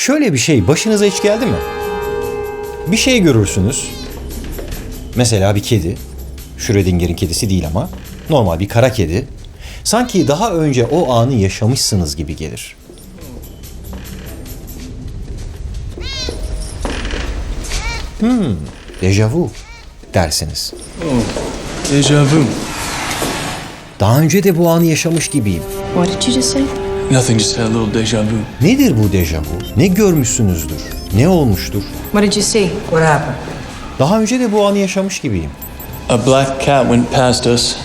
Şöyle bir şey başınıza hiç geldi mi? Bir şey görürsünüz. Mesela bir kedi. Schrödinger'in kedisi değil ama. Normal bir kara kedi. Sanki daha önce o anı yaşamışsınız gibi gelir. Hmm, dejavu dersiniz. Deja vu. Daha önce de bu anı yaşamış gibiyim. What did you just say? Nothing, just had a little deja vu. Nedir bu dejavu? Ne görmüşsünüzdür? Ne olmuştur? What did you see? What happened? Daha önce de bu anı yaşamış gibiyim. A black cat went past us,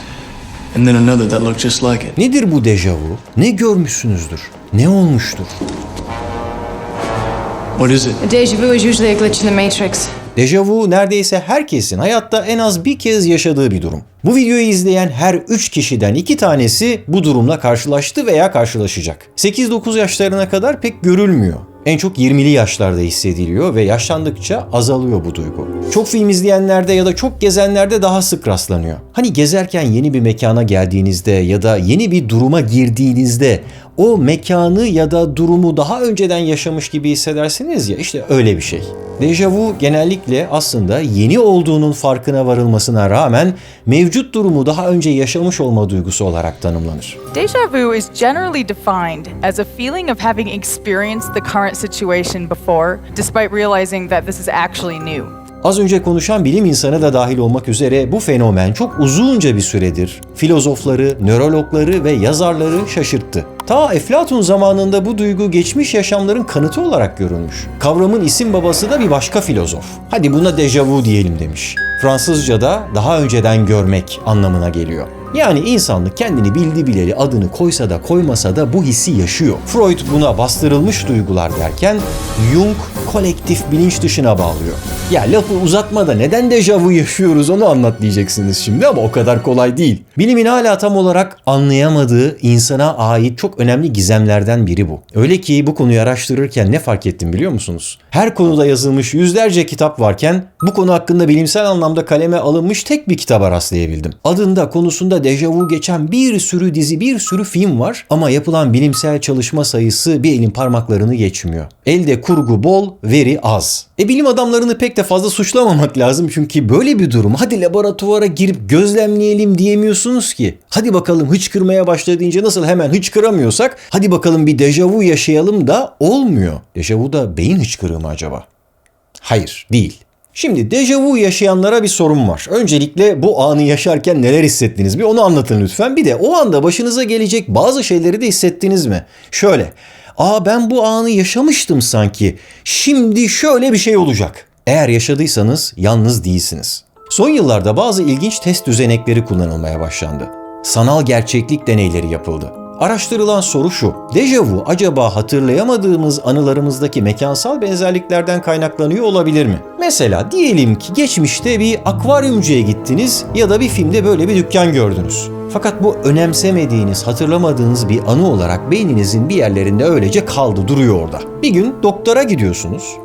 and then another that looked just like it. Nedir bu dejavu? Ne görmüşsünüzdür? Ne olmuştur? What is it? A deja vu is usually a glitch in the matrix. Dejavu neredeyse herkesin hayatta en az bir kez yaşadığı bir durum. Bu videoyu izleyen her 3 kişiden 2 tanesi bu durumla karşılaştı veya karşılaşacak. 8-9 yaşlarına kadar pek görülmüyor. En çok 20'li yaşlarda hissediliyor ve yaşlandıkça azalıyor bu duygu. Çok film izleyenlerde ya da çok gezenlerde daha sık rastlanıyor. Hani gezerken yeni bir mekana geldiğinizde ya da yeni bir duruma girdiğinizde o mekanı ya da durumu daha önceden yaşamış gibi hissedersiniz ya işte öyle bir şey. Dejavu genellikle aslında yeni olduğunun farkına varılmasına rağmen mevcut durumu daha önce yaşamış olma duygusu olarak tanımlanır. Deja vu is generally defined as a feeling of having experienced the current situation before, despite realizing that this is actually new. Az önce konuşan bilim insanı da dahil olmak üzere bu fenomen çok uzunca bir süredir filozofları, nörologları ve yazarları şaşırttı. Ta Eflatun zamanında bu duygu geçmiş yaşamların kanıtı olarak görülmüş. Kavramın isim babası da bir başka filozof. Hadi buna dejavu diyelim demiş. Fransızca'da daha önceden görmek anlamına geliyor. Yani insanlık kendini bildi bileli adını koysa da koymasa da bu hissi yaşıyor. Freud buna bastırılmış duygular derken Jung kolektif bilinç dışına bağlıyor. Ya lafı uzatma da neden dejavu yaşıyoruz onu anlat diyeceksiniz şimdi ama o kadar kolay değil. Bilimin hala tam olarak anlayamadığı insana ait çok önemli gizemlerden biri bu. Öyle ki bu konuyu araştırırken ne fark ettim biliyor musunuz? Her konuda yazılmış yüzlerce kitap varken bu konu hakkında bilimsel anlamda kaleme alınmış tek bir kitaba rastlayabildim. Adında konusunda dejavu geçen bir sürü dizi bir sürü film var ama yapılan bilimsel çalışma sayısı bir elin parmaklarını geçmiyor. Elde kurgu bol, veri az. E bilim adamlarını pek de fazla suçlamamak lazım çünkü böyle bir durum hadi laboratuvara girip gözlemleyelim diyemiyorsunuz ki. Hadi bakalım hıçkırmaya başladı deyince nasıl hemen hıçkıramıyorsak hadi bakalım bir dejavu yaşayalım da olmuyor. Dejavu da beyin hıçkırığı mı acaba? Hayır, değil. Şimdi dejavu yaşayanlara bir sorum var. Öncelikle bu anı yaşarken neler hissettiniz bir onu anlatın lütfen. Bir de o anda başınıza gelecek bazı şeyleri de hissettiniz mi? Şöyle, aa ben bu anı yaşamıştım sanki. Şimdi şöyle bir şey olacak. Eğer yaşadıysanız yalnız değilsiniz. Son yıllarda bazı ilginç test düzenekleri kullanılmaya başlandı. Sanal gerçeklik deneyleri yapıldı. Araştırılan soru şu. Dejavu acaba hatırlayamadığımız anılarımızdaki mekansal benzerliklerden kaynaklanıyor olabilir mi? Mesela diyelim ki geçmişte bir akvaryumcuya gittiniz ya da bir filmde böyle bir dükkan gördünüz. Fakat bu önemsemediğiniz, hatırlamadığınız bir anı olarak beyninizin bir yerlerinde öylece kaldı, duruyor orada. Bir gün doktora gidiyorsunuz.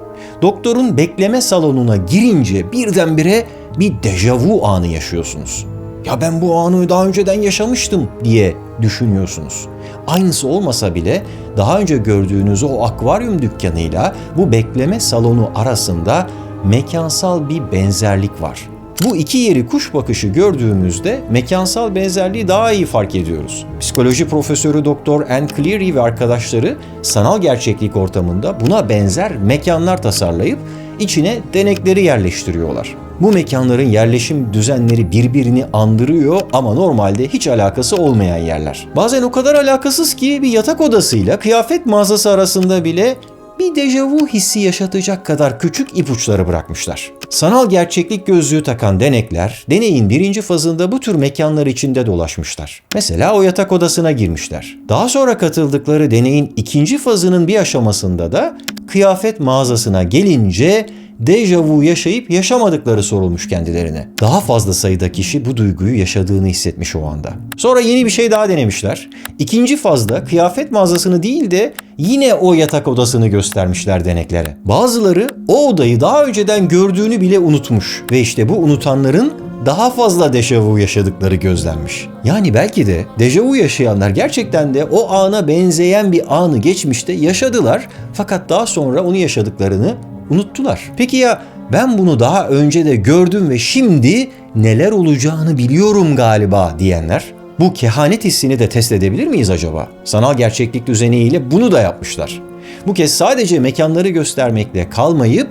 Doktorun bekleme salonuna girince birdenbire bir dejavu anı yaşıyorsunuz. Ya ben bu anı daha önceden yaşamıştım diye düşünüyorsunuz. Aynısı olmasa bile daha önce gördüğünüz o akvaryum dükkanıyla bu bekleme salonu arasında mekansal bir benzerlik var. Bu iki yeri kuş bakışı gördüğümüzde mekansal benzerliği daha iyi fark ediyoruz. Psikoloji profesörü Dr. Ann Cleary ve arkadaşları sanal gerçeklik ortamında buna benzer mekanlar tasarlayıp içine denekleri yerleştiriyorlar. Bu mekanların yerleşim düzenleri birbirini andırıyor ama normalde hiç alakası olmayan yerler. Bazen o kadar alakasız ki bir yatak odasıyla kıyafet mağazası arasında bile bir dejavu hissi yaşatacak kadar küçük ipuçları bırakmışlar. Sanal gerçeklik gözlüğü takan denekler, deneyin birinci fazında bu tür mekanlar içinde dolaşmışlar. Mesela o yatak odasına girmişler. Daha sonra katıldıkları deneyin ikinci fazının bir aşamasında da kıyafet mağazasına gelince dejavu yaşayıp yaşamadıkları sorulmuş kendilerine. Daha fazla sayıda kişi bu duyguyu yaşadığını hissetmiş o anda. Sonra yeni bir şey daha denemişler. İkinci fazda kıyafet mağazasını değil de yine o yatak odasını göstermişler deneklere. Bazıları o odayı daha önceden gördüğünü bile unutmuş ve işte bu unutanların daha fazla dejavu yaşadıkları gözlenmiş. Yani belki de dejavu yaşayanlar gerçekten de o ana benzeyen bir anı geçmişte yaşadılar fakat daha sonra onu yaşadıklarını unuttular. Peki ya ben bunu daha önce de gördüm ve şimdi neler olacağını biliyorum galiba diyenler? Bu kehanet hissini de test edebilir miyiz acaba? Sanal gerçeklik düzeneğiyle bunu da yapmışlar. Bu kez sadece mekanları göstermekle kalmayıp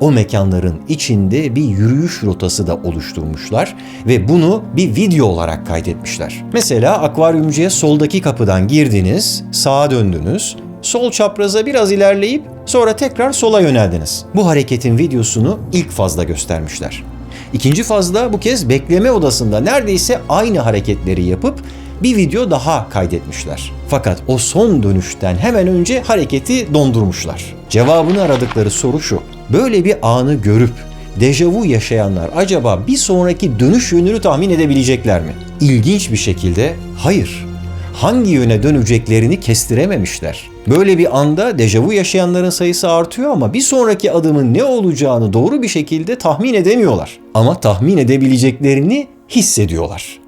o mekanların içinde bir yürüyüş rotası da oluşturmuşlar ve bunu bir video olarak kaydetmişler. Mesela akvaryumcuya soldaki kapıdan girdiniz, sağa döndünüz, sol çapraza biraz ilerleyip sonra tekrar sola yöneldiniz. Bu hareketin videosunu ilk fazla göstermişler. İkinci fazda bu kez bekleme odasında neredeyse aynı hareketleri yapıp bir video daha kaydetmişler. Fakat o son dönüşten hemen önce hareketi dondurmuşlar. Cevabını aradıkları soru şu. Böyle bir anı görüp dejavu yaşayanlar acaba bir sonraki dönüş yönünü tahmin edebilecekler mi? İlginç bir şekilde hayır. Hangi yöne döneceklerini kestirememişler. Böyle bir anda dejavu yaşayanların sayısı artıyor ama bir sonraki adımın ne olacağını doğru bir şekilde tahmin edemiyorlar. Ama tahmin edebileceklerini hissediyorlar.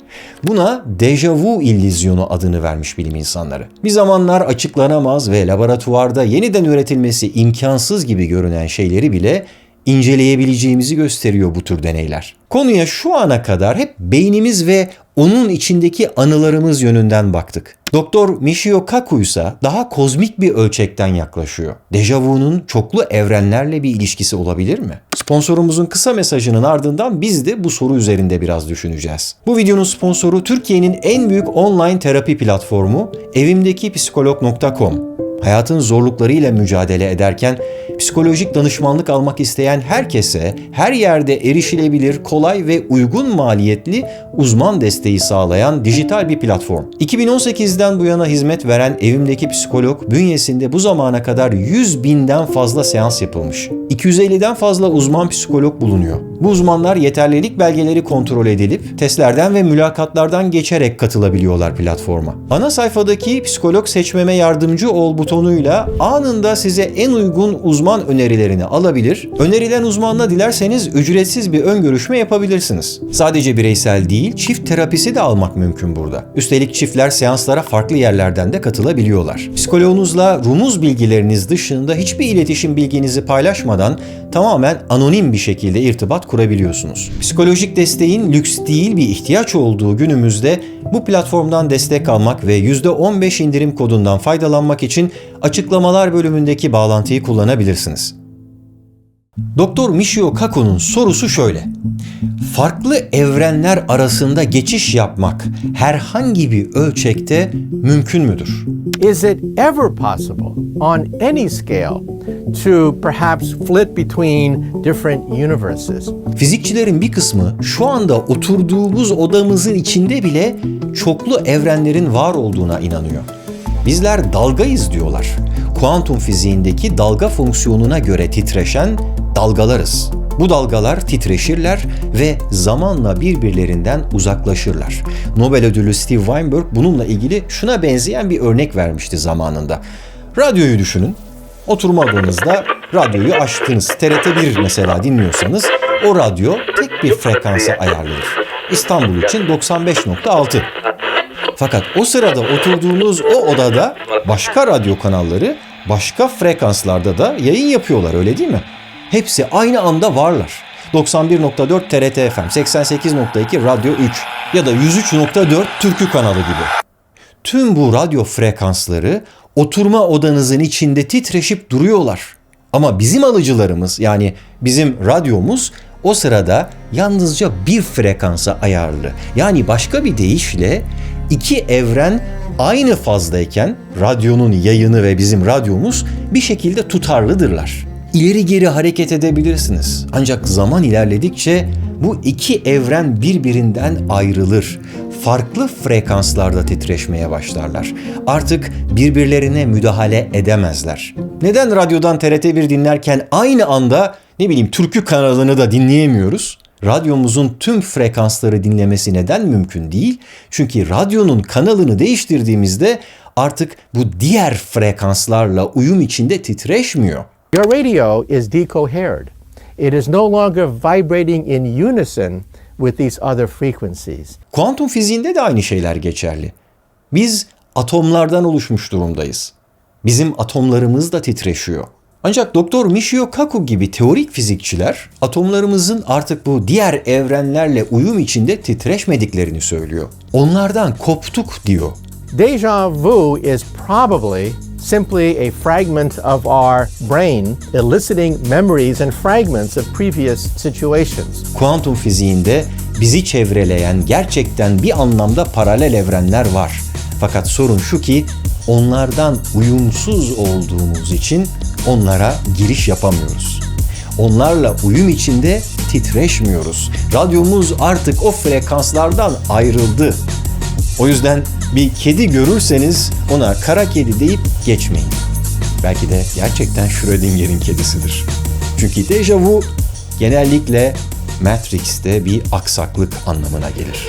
Buna dejavu illüzyonu adını vermiş bilim insanları. Bir zamanlar açıklanamaz ve laboratuvarda yeniden üretilmesi imkansız gibi görünen şeyleri bile inceleyebileceğimizi gösteriyor bu tür deneyler. Konuya şu ana kadar hep beynimiz ve onun içindeki anılarımız yönünden baktık. Doktor Michio Kaku ise daha kozmik bir ölçekten yaklaşıyor. Dejavunun çoklu evrenlerle bir ilişkisi olabilir mi? Sponsorumuzun kısa mesajının ardından biz de bu soru üzerinde biraz düşüneceğiz. Bu videonun sponsoru Türkiye'nin en büyük online terapi platformu evimdekipsikolog.com. Hayatın zorluklarıyla mücadele ederken psikolojik danışmanlık almak isteyen herkese her yerde erişilebilir, kolay ve uygun maliyetli uzman desteği sağlayan dijital bir platform. 2018'den bu yana hizmet veren Evimdeki Psikolog bünyesinde bu zamana kadar 100 binden fazla seans yapılmış. 250'den fazla uzman psikolog bulunuyor. Bu uzmanlar yeterlilik belgeleri kontrol edilip testlerden ve mülakatlardan geçerek katılabiliyorlar platforma. Ana sayfadaki psikolog seçmeme yardımcı ol butonuyla anında size en uygun uzman önerilerini alabilir. Önerilen uzmanla dilerseniz ücretsiz bir ön görüşme yapabilirsiniz. Sadece bireysel değil, çift terapisi de almak mümkün burada. Üstelik çiftler seanslara farklı yerlerden de katılabiliyorlar. Psikoloğunuzla rumuz bilgileriniz dışında hiçbir iletişim bilginizi paylaşmadan tamamen anonim bir şekilde irtibat kurabiliyorsunuz. Psikolojik desteğin lüks değil bir ihtiyaç olduğu günümüzde bu platformdan destek almak ve %15 indirim kodundan faydalanmak için açıklamalar bölümündeki bağlantıyı kullanabilirsiniz. Doktor Michio Kaku'nun sorusu şöyle. Farklı evrenler arasında geçiş yapmak herhangi bir ölçekte mümkün müdür? Is it ever possible on any scale to perhaps flit between different universes? Fizikçilerin bir kısmı şu anda oturduğumuz odamızın içinde bile çoklu evrenlerin var olduğuna inanıyor. Bizler dalgayız diyorlar. Kuantum fiziğindeki dalga fonksiyonuna göre titreşen dalgalarız. Bu dalgalar titreşirler ve zamanla birbirlerinden uzaklaşırlar. Nobel ödüllü Steve Weinberg bununla ilgili şuna benzeyen bir örnek vermişti zamanında. Radyoyu düşünün. Oturma odanızda radyoyu açtınız. TRT1 mesela dinliyorsanız o radyo tek bir frekansa ayarlanır. İstanbul için 95.6. Fakat o sırada oturduğunuz o odada başka radyo kanalları başka frekanslarda da yayın yapıyorlar öyle değil mi? Hepsi aynı anda varlar. 91.4 TRT FM, 88.2 Radyo 3 ya da 103.4 Türkü kanalı gibi. Tüm bu radyo frekansları oturma odanızın içinde titreşip duruyorlar. Ama bizim alıcılarımız yani bizim radyomuz o sırada yalnızca bir frekansa ayarlı. Yani başka bir deyişle iki evren aynı fazdayken radyonun yayını ve bizim radyomuz bir şekilde tutarlıdırlar. İleri geri hareket edebilirsiniz. Ancak zaman ilerledikçe bu iki evren birbirinden ayrılır. Farklı frekanslarda titreşmeye başlarlar. Artık birbirlerine müdahale edemezler. Neden radyodan TRT1 dinlerken aynı anda ne bileyim türkü kanalını da dinleyemiyoruz? Radyomuzun tüm frekansları dinlemesi neden mümkün değil? Çünkü radyonun kanalını değiştirdiğimizde artık bu diğer frekanslarla uyum içinde titreşmiyor. Your radio is decohered. It is no longer vibrating in unison with these other frequencies. Kuantum fiziğinde de aynı şeyler geçerli. Biz atomlardan oluşmuş durumdayız. Bizim atomlarımız da titreşiyor. Ancak Doktor Michio Kaku gibi teorik fizikçiler atomlarımızın artık bu diğer evrenlerle uyum içinde titreşmediklerini söylüyor. Onlardan koptuk diyor. Deja vu is probably simply a fragment of our brain eliciting memories and fragments of previous situations. Kuantum fiziğinde bizi çevreleyen gerçekten bir anlamda paralel evrenler var. Fakat sorun şu ki onlardan uyumsuz olduğumuz için onlara giriş yapamıyoruz. Onlarla uyum içinde titreşmiyoruz. Radyomuz artık o frekanslardan ayrıldı. O yüzden bir kedi görürseniz ona kara kedi deyip geçmeyin. Belki de gerçekten Schrödinger'in kedisidir. Çünkü dejavu genellikle Matrix'te bir aksaklık anlamına gelir.